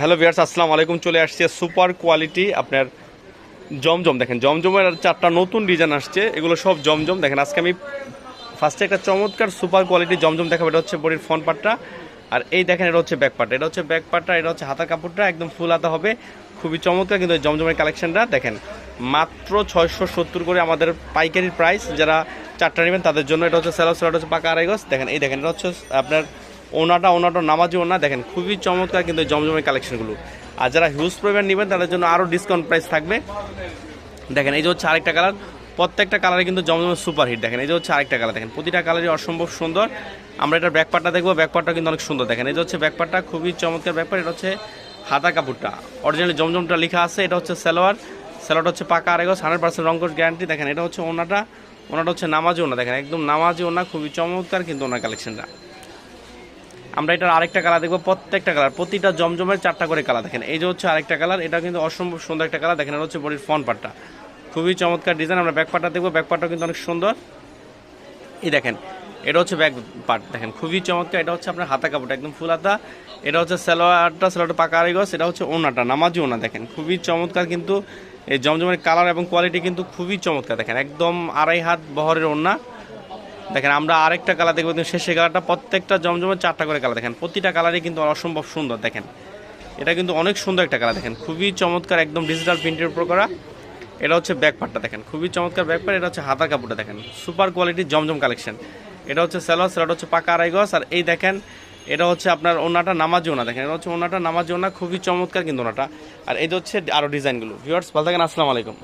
Hello viewers আসসালামু আলাইকুম। চলে আসছে সুপার কোয়ালিটি আপনার জমজম। দেখেন, জমজমের চারটা নতুন ডিজাইন আসছে। এগুলো সব জমজম। দেখেন, আজকে আমি ফার্স্টে একটা চমৎকার সুপার কোয়ালিটি জমজম দেখাবো। এটা হচ্ছে বডির ফ্রন্ট পার্টটা আর এই দেখেন, এটা হচ্ছে ব্যাক পার্টটা এটা হচ্ছে ব্যাক পার্টটা এটা হচ্ছে হাতা কাপড়টা। একদম ফুল হাতা হবে। খুবই চমৎকার কিন্তু জমজমের কালেকশনটা দেখেন, মাত্র ছয়শো সত্তর করে আমাদের পাইকারি প্রাইস যারা চারটা নেবেন, তাদের জন্য এটা হচ্ছে স্যালো স্যালো হচ্ছে পাকা আড়াই গজ। দেখেন, এই দেখেন, এটা হচ্ছে আপনার ওনাটা ওনাটা নামাজি ওনা, দেখেন, খুবই চমৎকার কিন্তু জমজমের কালেকশনগুলো। আর যারা হিউজ পরিমাণ নেবেন, তাদের জন্য আরও ডিসকাউন্ট প্রাইস থাকবে। দেখেন, এই যে হচ্ছে আরেকটা কালার প্রত্যেকটা কালারে কিন্তু জমজমের সুপার হিট দেখেন, এই যে হচ্ছে আরেকটা কালার দেখেন, প্রতিটা কালারই অসম্ভব সুন্দর। আমরা এটার ব্যাকপারটা দেখব ব্যাকপারটা কিন্তু অনেক সুন্দর। দেখেন, এই যে হচ্ছে ব্যাকপারটা খুবই চমৎকার ব্যাপার এটা হচ্ছে হাতা কাপড়টা। অরিজিনালি জমজমটা লেখা আছে, এটা হচ্ছে সালোয়ার। সালোয়ারটা হচ্ছে পাকা আরেগস হান্ড্রেড পার্সেন্ট রঙ্কস গ্যারান্টি দেখেন, এটা হচ্ছে ওনাটা ওনাটা হচ্ছে নামাজি ওনা। দেখেন, একদম নামাজি ওনা, খুবই চমৎকার কিন্তু ওনার কালেকশনটা আমরা এটার আরেকটা কালার দেখব, প্রত্যেকটা কালার প্রতিটা জমজমের চারটা করে কালার দেখেন। এই যে হচ্ছে আরেকটা কালার এটা কিন্তু অসম্ভব সুন্দর একটা কালার দেখেন এটা হচ্ছে বডির ফ্রন্ট পার্টটা খুবই চমৎকার ডিজাইন আমরা ব্যাক পার্টটা দেখব ব্যাক পার্টটা কিন্তু অনেক সুন্দর। এই দেখেন, এটা হচ্ছে ব্যাক পার্ট দেখেন, খুবই চমৎকার, এটা হচ্ছে আপনার হাতা কাপড়টা, একদম ফুল হাতা। এটা হচ্ছে সালোয়ারটা সালোয়ারটা পাকা গজ, এটা হচ্ছে ওনাটা নামাজি ওনা দেখেন, খুবই চমৎকার কিন্তু এই জমজমের কালার এবং কোয়ালিটি কিন্তু খুবই চমৎকার, দেখেন, একদম আড়াই হাত বহরের ওনা দেখেন, আমরা আরেকটা কালার দেখব, কিন্তু শেষে কালারটা প্রত্যেকটা জমজমের চারটা করে কালার দেখেন। প্রতিটা কালারই কিন্তু অসম্ভব সুন্দর, দেখেন। এটা কিন্তু অনেক সুন্দর একটা কালার দেখেন। খুবই চমৎকার একদম ডিজিটাল প্রিন্টের উপর করা। এটা হচ্ছে ব্যাক পার্টটা দেখেন। খুবই চমৎকার ব্যাক পার্ট এটা হচ্ছে হাতা কাপড়টা, দেখেন। সুপার কোয়ালিটির জমজম কালেকশন এটা হচ্ছে স্যালোয়ার স্যালোয়ার হচ্ছে পাকা আড়াই আর এই দেখেন, এটা হচ্ছে আপনার ওনাটা নামাজি ওনা, দেখেন। এটা হচ্ছে ওনাটা নামাজি ওনা, খুবই চমৎকার কিন্তু ওনাটা। আর এই হচ্ছে আরও ডিজাইনগুলো ভিউয়ার্স ভালো থাকেন, আসসালামু আলাইকুম।